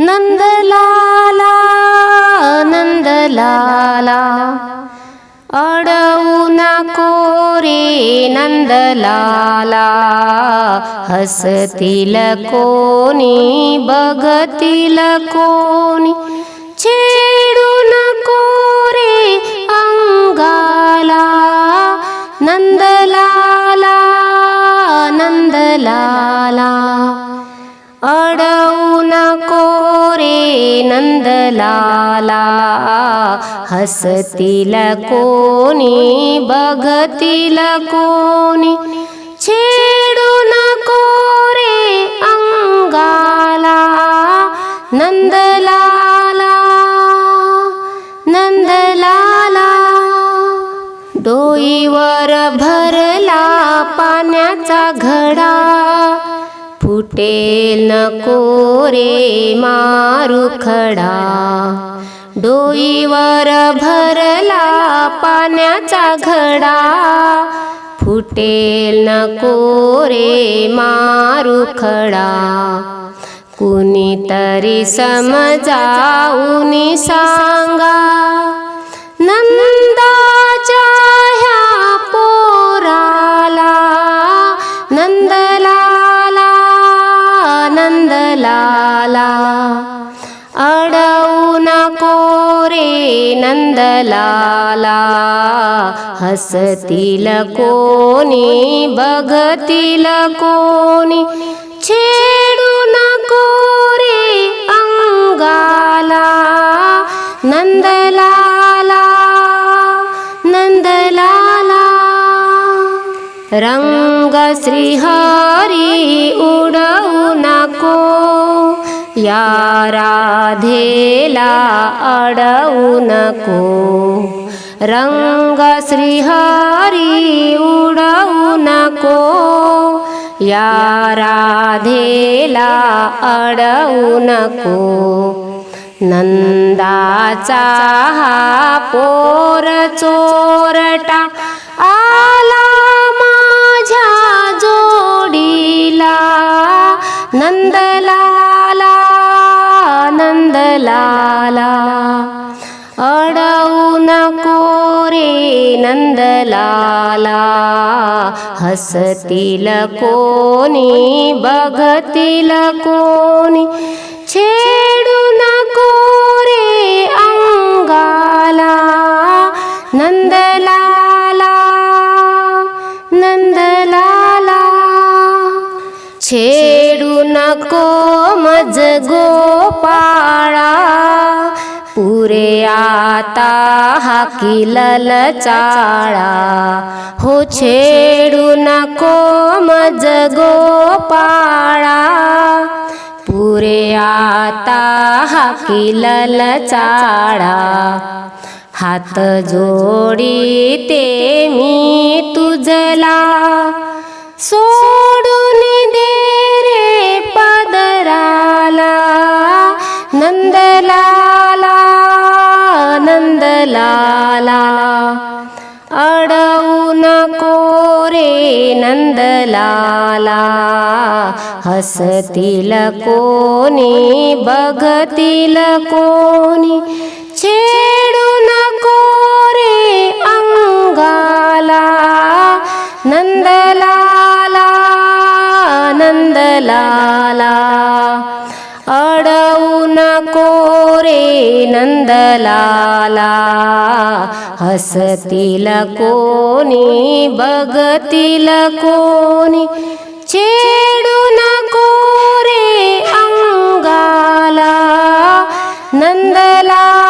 नंदलाला नंदलाला अडवू नको रे नंदलाला हसतील कोणी बघतील कोणी नंदलाला हसतील कोणी बघतील कोणी छेडू नको रे अंगाला नंदलाला नंदलाला डोईवर भरला पाण्याचा घडा फुटेल नको रे मारू खडा? डोईवर भरला पाण्याचा घडा. फुटेल नको रे मारू खडा. कुणीतरी समजाऊनी सांगा नंदाच्या अडवू नको रे नंदलाला. हसतील कोणी बघतील कोणी. छेडू नको रे अंगाला. नंदलाला नंदलाला. रंग श्रीहरी उडवू नको. यारा राधेला अडवू नको. रंग श्रीहरी उडवू नको. या राधेला अडवू नको. नंदाचा हा पोर चोरटा नंदलाला अडवू नको रे नंदलाला हसतील कोणी बघतील कोणी छेडू नको रे अंगाला नंदलाला नंदलाला छेडू नको मज गोपाळा. पुरे आता हा किलल चाळा. हो छेडू नको मज गोपाळा. पुरे आता हा किलल चाळा. हात जोडी ते मी तुझला. सो अडवू नको रे नंदलाला. हसतील कोणी बघतील कोणी. छेडू नको रे अंगाला. नंदलाला नंदलाला. अडवू नको रे नंदलाला हसतील कोणी बघतील कोणी चेडू नको रे अंगाला नंदला